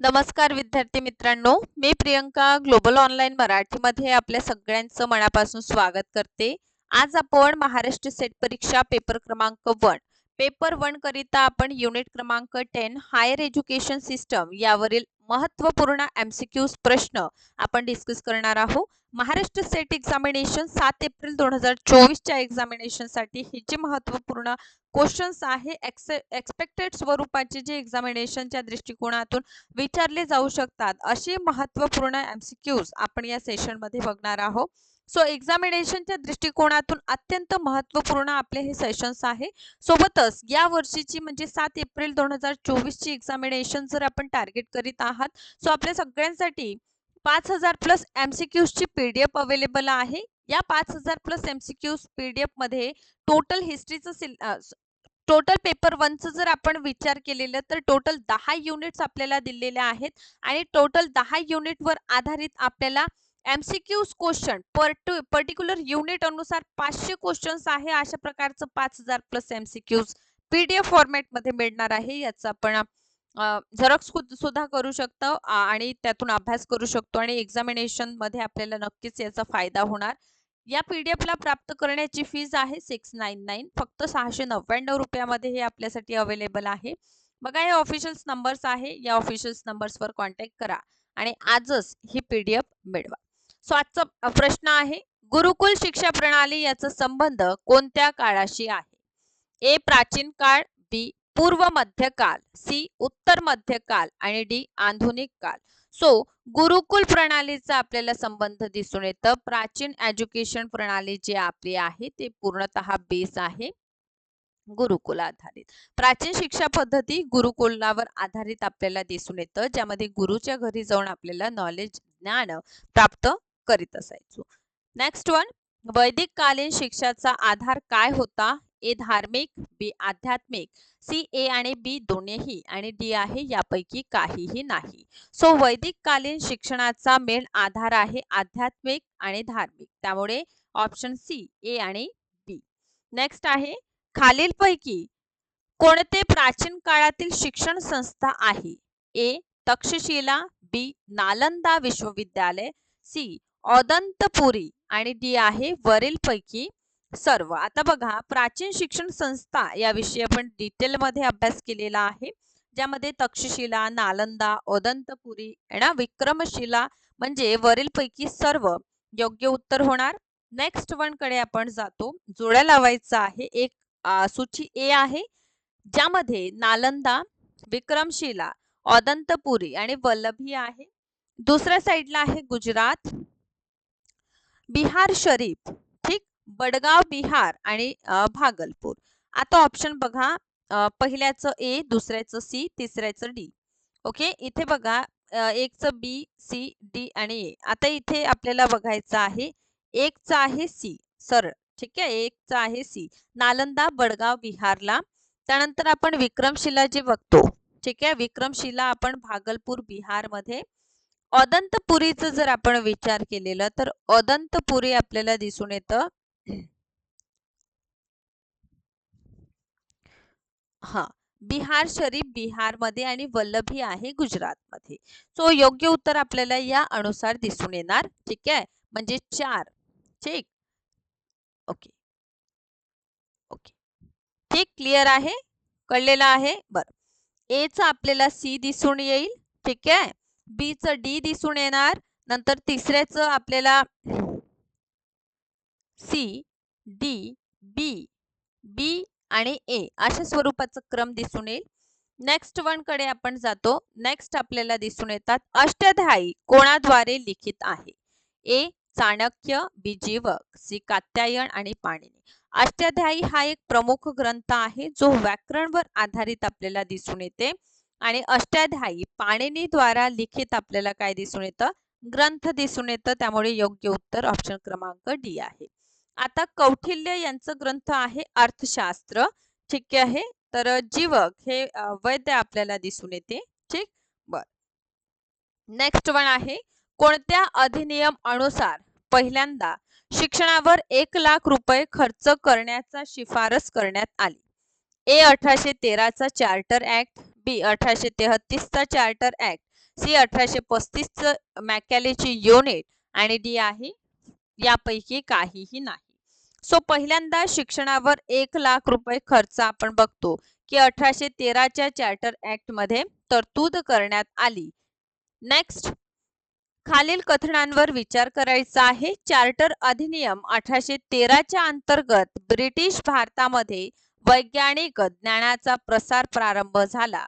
नमस्कार विद्यार्थी मित्रांनो मी प्रियंका ग्लोबल ऑनलाईन मराठीमध्ये आपल्या सगळ्यांचं मनापासून स्वागत करते. आज आपण महाराष्ट्र सेट परीक्षा पेपर क्रमांक वन. पेपर वन करिता आपण युनिट क्रमांक टेन हायर एज्युकेशन सिस्टम यावरील महत्त्वपूर्ण एमसीक्यूज प्रश्न आपण डिस्कस करणार आहोत. महाराष्ट्र सेट एक्झामिनेशन सात एप्रिल दोन हजार चोवीसच्या एक्झामिनेशनसाठी हे जे महत्त्वपूर्ण क्वेश्चन्स आहे एक्सपेक्टेड स्वरूपाचे जे एक्झामिनेशनच्या दृष्टिकोनातून विचारले जाऊ शकतात. असे महत्त्वपूर्ण एमसीक्यूज आपण या सेशनमध्ये बघणार आहोत. सो एक्झामिनेशनच्या दृष्टिकोनातून अत्यंत महत्त्वपूर्ण आपले हे सेशन्स आहे. सोबतच या वर्षीची म्हणजे सात एप्रिल दोन हजार चोवीसची एक्झामिनेशन जर आपण टार्गेट करीत आहात सो आपल्या सगळ्यांसाठी पाच हजार प्लस एम सी क्यूजची पी डी एफ अवेलेबल आहे. या पाच हजार प्लस एमसीक्यूज पीडीएफमध्ये टोटल हिस्ट्रीचं टोटल पेपर वनचं जर आपण विचार केलेलं तर टोटल दहा युनिट्स आपल्याला दिलेल्या आहेत आणि टोटल दहा युनिटवर आधारित आपल्याला एम सी क्यूज क्वेश्चन पर्टू पर्टिक्युलर युनिट अनुसार पाचशे क्वेश्चन्स आहे अशा प्रकारचं पाच हजार plus MCQs PDF P D F फॉर्मॅटमध्ये मिळणार आहे. याचं आपण झेरॉक्स सुद्धा करू शकतो आणि त्यातून अभ्यास करू शकतो आणि एक्झामिनेशनमध्ये आपल्याला नक्कीच याचा फायदा होणार. या पीडीएफ ला प्राप्त करण्याची फीज आहे सिक्स नाईन नाईन फक्त सहाशे नव्याण्णव रुपयामध्ये हे आपल्यासाठी अवेलेबल आहे. बघा हे ऑफिशियल्स नंबर्स आहे. या ऑफिशियल्स नंबर्सवर कॉन्टॅक्ट करा आणि आजच ही पीडीएफ मिळवा. सो आजचा प्रश्न आहे गुरुकुल शिक्षा प्रणाली याचा संबंध कोणत्या काळाशी आहे? ए प्राचीन काळ बी पूर्व मध्यकाल सी उत्तर मध्यकाल आणि डी आधुनिक काल सो गुरुकुल प्रणालीचा आपल्याला संबंध दिसून येतं. प्राचीन एज्युकेशन प्रणाली जी आपली आहे ते पूर्णतः बेस आहे गुरुकुल आधारित. प्राचीन शिक्षा पद्धती गुरुकुलावर आधारित आपल्याला दिसून येतं ज्यामध्ये गुरुच्या घरी जाऊन आपल्याला नॉलेज ज्ञान प्राप्त करीत असायचो. नेक्स्ट वन वैदिक कालीन शिक्षाचा आधार काय होता? ए धार्मिक बी आध्यात्मिक सी ए आणि बी दोन्हीही आणि डी आहे यापैकी काहीही नाही. सो वैदिक कालीन शिक्षणाचा मेन आधार आहे आध्यात्मिक आणि धार्मिक. त्यामुळे ऑप्शन सी ए आणि बी नेक्स्ट आहे खालीलपैकी कोणते प्राचीन काळातील शिक्षण संस्था आहे? ए तक्षशिला बी नालंदा विश्वविद्यालय सी औदंतपुरी आणि डी आहे वरीलपैकी सर्व. आता बघा प्राचीन शिक्षण संस्था याविषयी आपण डिटेलमध्ये अभ्यास केलेला आहे. ज्यामध्ये तक्षशिला नालंदा ओदंतपुरी ना विक्रमशिला म्हणजे वरीलपैकी सर्व योग्य उत्तर होणार. नेक्स्ट वनकडे आपण जातो. जोड्या लावायचा आहे. एक सूची ए आहे. ज्यामध्ये नालंदा विक्रमशिला औदंतपुरी आणि वल्लभी आहे. दुसऱ्या साईडला आहे गुजरात. बिहार शरीफ. बडगाव बिहार आणि भागलपूर. आता ऑप्शन बघा पहिल्याचं ए दुसऱ्याचं सी तिसऱ्याचं डी ओके इथे बघा एकचं बी सी डी आणि ए आता इथे आपल्याला बघायचं आहे एकचं आहे सी सरळ. ठीक आहे? एकचं आहे सी नालंदा बडगाव बिहारला. त्यानंतर आपण विक्रमशिला जे बघतो ठीक आहे? विक्रमशिला आपण भागलपूर बिहारमध्ये. अदंतपुरीचं जर आपण विचार केलेला तर अदंतपुरी आपल्याला दिसून येतं. हा. बिहार शरीफ बिहारमध्ये आणि वल्लभी आहे गुजरातमध्ये. सो योग्य उत्तर आपल्याला या अनुसार दिसून येणार. ठीक आहे? म्हणजे चार. ठीक? ओके. ओके. ठीक? क्लिअर आहे? कळलेलं आहे? बर. च आपल्याला सी दिसून येईल. ठीक आहे? बी च डी दिसून येणार. नंतर तिसऱ्याचं आपल्याला सी डी बी बी आणि ए अशा स्वरूपाचा क्रम दिसून येईल. नेक्स्ट वनकडे आपण जातो. नेक्स्ट आपल्याला दिसून येतात अष्टाध्यायी कोणाद्वारे लिखित आहे? ए चाणक्य बी जीवक सी कात्यायन आणि पाणिनी. अष्टाध्यायी हा एक प्रमुख ग्रंथ आहे जो व्याकरणवर आधारित आपल्याला दिसून येते. आणि अष्टाध्यायी पाणिनी द्वारा लिखित आपल्याला काय दिसून येतं? ग्रंथ दिसून येतं. त्यामुळे योग्य उत्तर ऑप्शन क्रमांक डी आहे. आता कौटिल्य यांचं ग्रंथ आहे अर्थशास्त्र. ठीक आहे? तर जीवक हे वैद्य आपल्याला दिसून येते. ठीक? बर. नेक्स्ट वन आहे कोणत्या अधिनियम अनुसार पहिल्यांदा शिक्षणावर एक लाख रुपये खर्च करण्याचा शिफारस करण्यात आली? ए अठराशे तेराचा चार्टर ऍक्ट बी अठराशे तेहतीसचा चार्टर ऍक्ट सी अठराशे पस्तीसचं मॅकॅलेची युनिट आणि डी आहे यापैकी काहीही नाही. सो पहिल्यांदा शिक्षणावर एक लाख रुपये खर्च आपण बघतो की अठराशे तेराच्या चार्टर ऍक्टमध्ये तरतूद करण्यात आली. नेक्स्ट खालील कथनांवर विचार करायचा आहे. चार्टर अधिनियम अठराशे तेराच्या अंतर्गत ब्रिटिश भारतामध्ये वैज्ञानिक ज्ञानाचा प्रसार प्रारंभ झाला.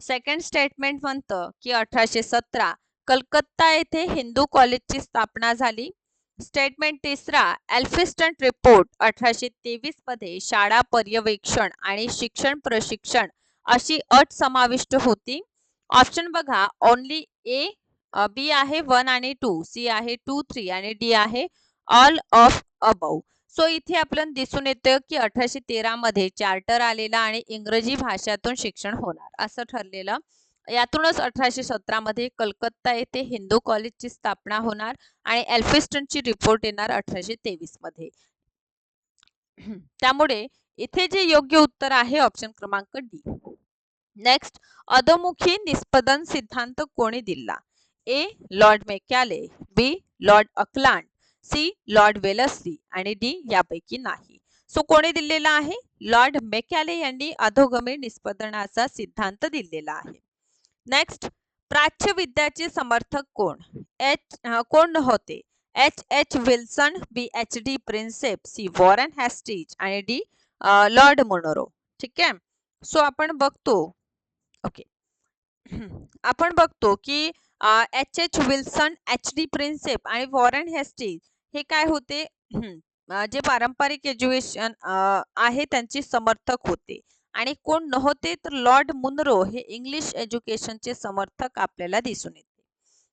सेकंड स्टेटमेंट म्हणतं की अठराशे सतरा कलकत्ता येथे हिंदू कॉलेजची स्थापना झाली. स्टेटमेंट तिसरा एल्फिस्टन रिपोर्ट अठराशे तेवीसमध्ये शाळा पर्यवेक्षण आणि शिक्षण प्रशिक्षण अशी अट समाविष्ट होती. ऑप्शन बघा ओनली ए बी आहे वन आणि टू सी आहे टू थ्री आणि डी आहे ऑल ऑफ अबव सो इथे आपल्याला दिसून येतं की अठराशे तेरा मध्ये चार्टर आलेला आणि इंग्रजी भाषातून शिक्षण होणार असं ठरलेलं. यातूनच अठराशे सतरा मध्ये कलकत्ता येथे हिंदू कॉलेजची स्थापना होणार आणि एल्फिस्टनची रिपोर्ट येणार अठराशे तेवीसमध्ये. त्यामुळे इथे जे योग्य उत्तर आहे ऑप्शन क्रमांक डी नेक्स्ट अधोमुखी निष्पदन सिद्धांत कोणी दिला? A lord Macaulay B lord Auckland C lord Wellesley आणि डी यापैकी नाही. सो कोणी दिलेला आहे? लॉर्ड मेकॅले यांनी अधोगमी निष्पदनाचा सिद्धांत दिलेला आहे. नेक्स्ट प्राच्य विद्याचे समर्थक कोण? एच कोण होते? H H Wilson B H D Prinsep C Warren Hastings आणि डी लॉर्ड मोनोरो ठीक आहे? सो आपण बघतो. ओके आपण बघतो की H H Wilson H D Prinsep आणि वॉरन हेस्टीज हे काय होते? जे पारंपरिक एज्युकेशन आहे त्यांचे समर्थक होते. आणि कोण नव्हते तर लॉर्ड मुनरो हे इंग्लिश एज्युकेशनचे समर्थक आपल्याला दिसून येते.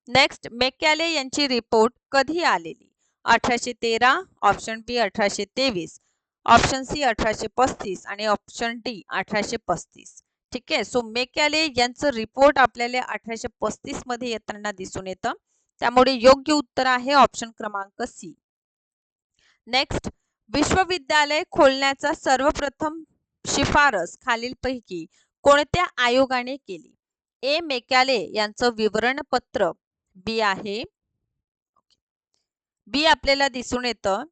नेक्स्ट मेकॅले यांची रिपोर्ट कधी आलेली? अठराशे तेरा ऑप्शन बी अठराशे तेवीस ऑप्शन सी अठराशे पस्तीस आणि ऑप्शन डी अठराशे पस्तीस. ठीक आहे सो मेकॅले यांचं रिपोर्ट आपल्याला अठराशे पस्तीसमध्ये येताना दिसून येतं. त्यामुळे योग्य उत्तर आहे ऑप्शन क्रमांक सी. नेक्स्ट विश्वविद्यालय खोलण्याचा सर्वप्रथम शिफारस खालीलपैकी कोणत्या आयोगाने केली? ए. मेकॅले यांचं विवरणपत्र. बी आहे. बी आपल्याला दिसून येतं.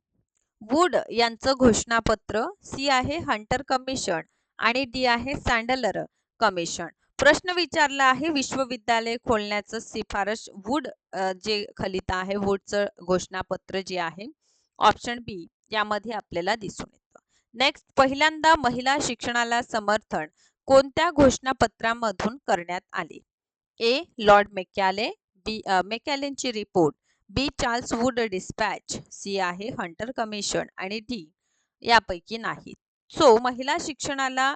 वूड यांचं घोषणापत्र. सी आहे. Hunter commission. आणि डी आहे. Sadler commission. प्रश्न विचारला आहे. विश्वविद्यालय खोलण्याचं शिफारस वूड जे खलित आहे वूडचं घोषणापत्र जे आहे. ऑप्शन बी यामध्ये आपल्याला दिसून येतं. नेक्स्ट पहिल्यांदा महिला शिक्षणाला समर्थन कोणत्या घोषणापत्रामधून करण्यात आले? A lord Macaulay B मेकॅलेनची report B Charles Wood dispatch C आहे हंटर कमिशन आणि डी यापैकी नाही सो महिला शिक्षणाला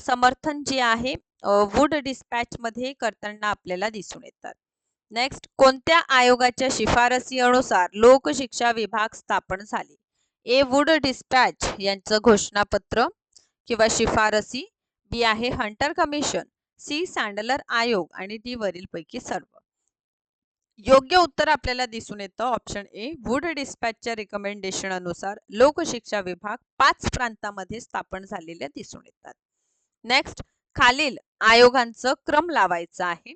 समर्थन जे आहे वूड डिस्पॅच मध्ये करताना आपल्याला दिसून येतात. नेक्स्ट कोणत्या आयोगाच्या शिफारसी अनुसार लोकशिक्षा विभाग स्थापन झाले? ए वुड डिस्पॅच यांचं घोषणापत्र किंवा शिफारसी बी आहे हंटर कमिशन सी सँडलर आयोग आणि डी वरील पैकी सर्व. योग्य उत्तर आपल्याला दिसून येतं. ऑप्शन ए वुड डिस्पॅचच्या रिकमेंडेशन अनुसार लोकशिक्षा विभाग पाच प्रांतामध्ये स्थापन झालेले दिसून येतात. नेक्स्ट खालील आयोगांचं क्रम लावायचा आहे.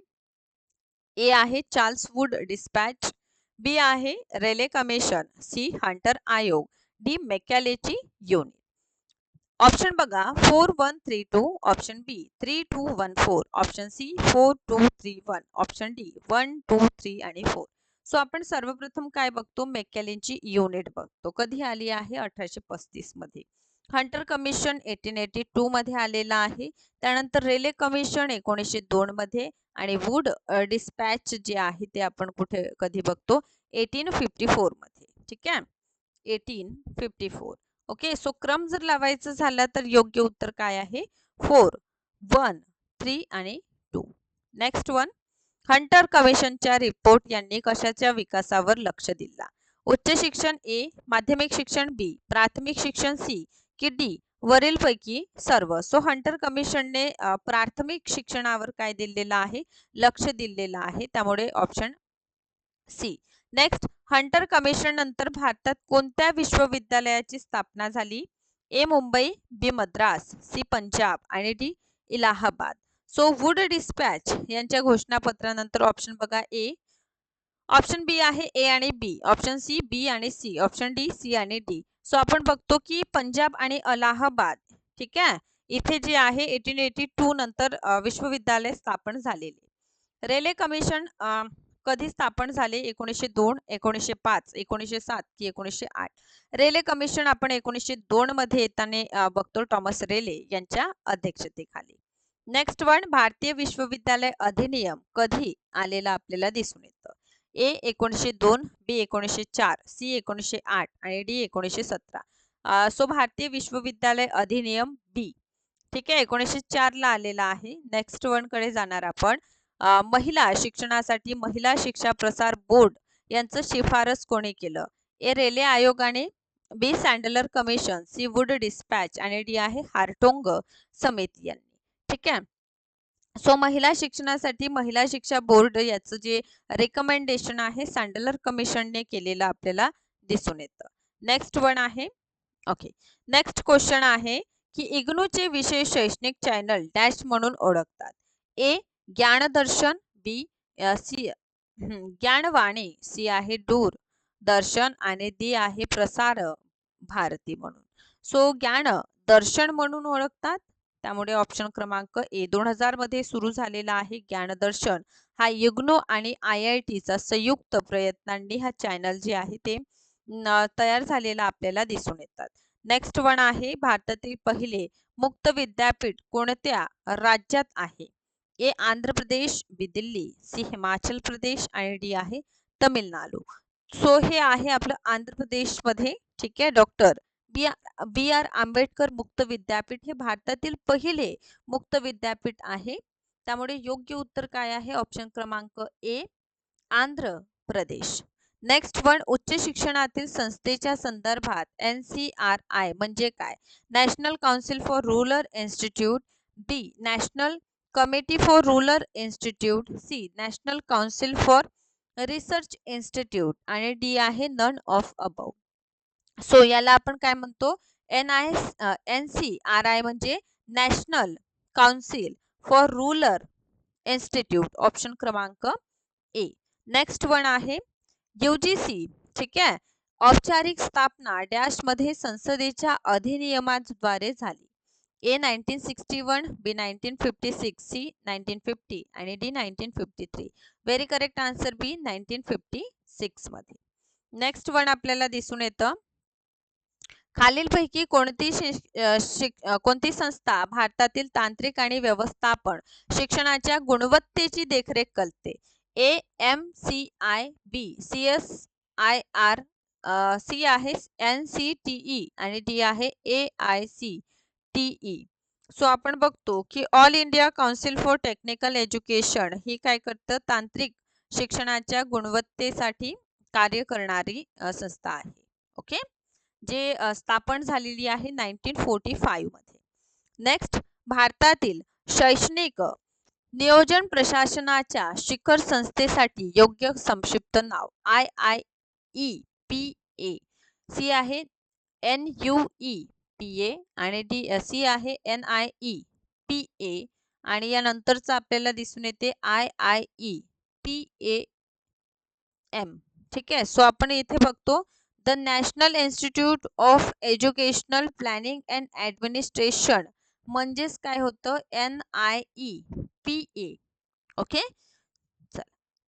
ए आहे चार्ल्स वुड डिस्पॅच बी आहे रेले कमिशन सी हंटर आयोग. डी मेकॅलेची युनिट. ऑप्शन बघा four one three two option B three two one four option C four two three one option D one two three आणि four so आपण सर्वप्रथम काय बघतो? मेकॅलेनची unit बघतो. कधी आली आहे? अठराशे पस्तीसमध्ये. Hunter commission eighteen eighty two मध्ये आलेला आहे. त्यानंतर रेल्वे कमिशन एकोणीसशे दोन मध्ये आणि वूड डिस्पॅच जे आहे ते आपण कुठे कधी बघतो? एटीन फिफ्टी फोरमध्ये. ठीक आहे? Eighteen fifty four. Okay so क्रम जर लावायचं झाला तर योग्य उत्तर काय आहे? फोर वन थ्री आणि टू. नेक्स्ट वन हंटर कमिशनच्या रिपोर्ट यांनी कशाच्या विकासावर लक्ष दिला? उच्च शिक्षण ए माध्यमिक शिक्षण बी प्राथमिक शिक्षण सी की डी वरीलपैकी सर्व. सो हंटर कमिशनने प्राथमिक शिक्षणावर काय दिलेलं आहे? लक्ष दिलेलं आहे. त्यामुळे option C. Next Hunter commission नंतर भारतात कोणत्या विश्वविद्यालयाची स्थापना झाली? A Mumbai B Madras C Punjab आणि D Allahabad. So Wood dispatch यांच्या घोषणापत्रानंतर ऑप्शन बघा ए ऑप्शन बी आहे ए आणि बी ऑप्शन सी बी आणि सी ऑप्शन डी सी आणि डी सो आपण बघतो की पंजाब आणि अलाहाबाद ठीक आहे? इथे जे आहे एटीन एटी टू नंतर विश्वविद्यालय स्थापन झालेले. रेल्वे कमिशन कधी स्थापन झाले एकोणीसशे दोन एकोणीसशे पाच एकोणीसशे सात की एकोणीसशे आठ. रेले कमिशन आपण एकोणीसशे दोन मध्ये येताना बघतो टॉमस रेले यांच्या अध्यक्षतेखाली. नेक्स्ट वन भारतीय विश्वविद्यालय अधिनियम कधी आलेला आपल्याला दिसून येतं? ए एकोणीसशे दोन बी एकोणीसशे चार सी एकोणीसशे आठ आणि डी एकोणीसशे सतरा. सो भारतीय विश्वविद्यालय अधिनियम बी. ठीक आहे एकोणीसशे चारला आलेला आहे. नेक्स्टकडे जाणार आपण. महिला शिक्षणासाठी महिला शिक्षा प्रसार बोर्ड यांचं शिफारस कोणी केलं? ए रेल्वे आयोगाने B Sadler commission C Wood dispatch आणि डी आहे हार्टोंग समिती यांनी. ठीक आहे? सो महिला शिक्षणासाठी महिला शिक्षा बोर्ड याचं जे रेकमेंडेशन आहे सँडलर कमिशनने केलेलं आपल्याला दिसून येतं. नेक्स्ट वन आहे. ओके नेक्स्ट क्वेश्चन आहे की इग्नूचे विशेष शैक्षणिक चॅनल डॅश म्हणून ओळखतात. ए Dnyandarshan B C Gyanvani C आहे दूर. दर्शन आणि दी आहे प्रसार भारती म्हणून. सो ज्ञान दर्शन म्हणून ओळखतात. त्यामुळे ऑप्शन क्रमांक ए दोन हजारमध्ये सुरू झालेला आहे ज्ञानदर्शन. हा युग्नो आणि आय आय टीचा संयुक्त प्रयत्नांनी हा चॅनल जे आहे ते तयार झालेला आपल्याला दिसून येतात. नेक्स्ट वन आहे भारतातील पहिले मुक्त विद्यापीठ कोणत्या राज्यात आहे? A Andhra Pradesh B Delhi C Himachal Pradesh आणि डी आहे तमिळनाडू सो हे आहे आपलं आंध्र प्रदेशमध्ये ठीक आहे doctor B B R Ambedkar मुक्त विद्यापीठ हे भारतातील पहिले मुक्त विद्यापीठ आहे. त्यामुळे योग्य उत्तर काय आहे? ऑप्शन क्रमांक A Andhra Pradesh. Next one उच्च शिक्षणातील संस्थेच्या संदर्भात एन सी आर आय म्हणजे काय? National council for rural institute B national committee for rural institute C national council for research institute आणि डी आहे नन ऑफ अबव. सो याला आपण काय म्हणतो? N I N C R I म्हणजे national council for rural institute option क्रमांक A. Next one आहे C ठीक आहे? औपचारिक स्थापना डॅशमध्ये संसदेच्या अधिनियमाद्वारे झाली. A nineteen sixty one B nineteen fifty six C nineteen fifty आणि D nineteen fifty three. Very correct answer B nineteen fifty सिक्समध्ये. Next one आपल्याला दिसून येतं. खालीलपैकी कोणती कोणती संस्था भारतातील तांत्रिक आणि व्यवस्थापन शिक्षणाच्या गुणवत्तेची देखरेख करते? A M C I B C S I R C आहे एन सी टी ई आणि डी आहे A I C T E so आपण बघतो की all India council for technical education ही काय करतं? तांत्रिक शिक्षणाच्या गुणवत्तेसाठी कार्य करणारी संस्था आहे. ओके जे स्थापन झालेली आहे नाईन्टीन फोर्टी मध्ये. नेक्स्ट भारतातील शैक्षणिक नियोजन प्रशासनाच्या शिखर संस्थेसाठी योग्य संक्षिप्त नाव I I E P A C आहे N U E P A आणि डी सी आहे N I E P A आणि यानंतरचं आपल्याला दिसून येते I I E P A M ठीक आहे? सो आपण इथे बघतो the national institute of educational planning and administration म्हणजेच काय होतं? N I E P A okay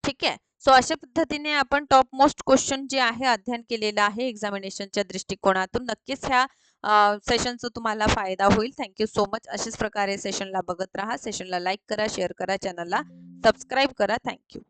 ठीक आहे? सो अशा पद्धतीने आपण टॉप मोस्ट क्वेश्चन जे आहे अध्ययन केलेलं आहे एक्झामिनेशनच्या दृष्टिकोनातून. नक्कीच ह्या सेशनचा तुम्हाला फायदा होईल. थँक्यू सो मच अशाच प्रकारे सेशनला बघत राहा. सेशनला लाईक करा शेअर करा चॅनलला सबस्क्राईब करा. थँक्यू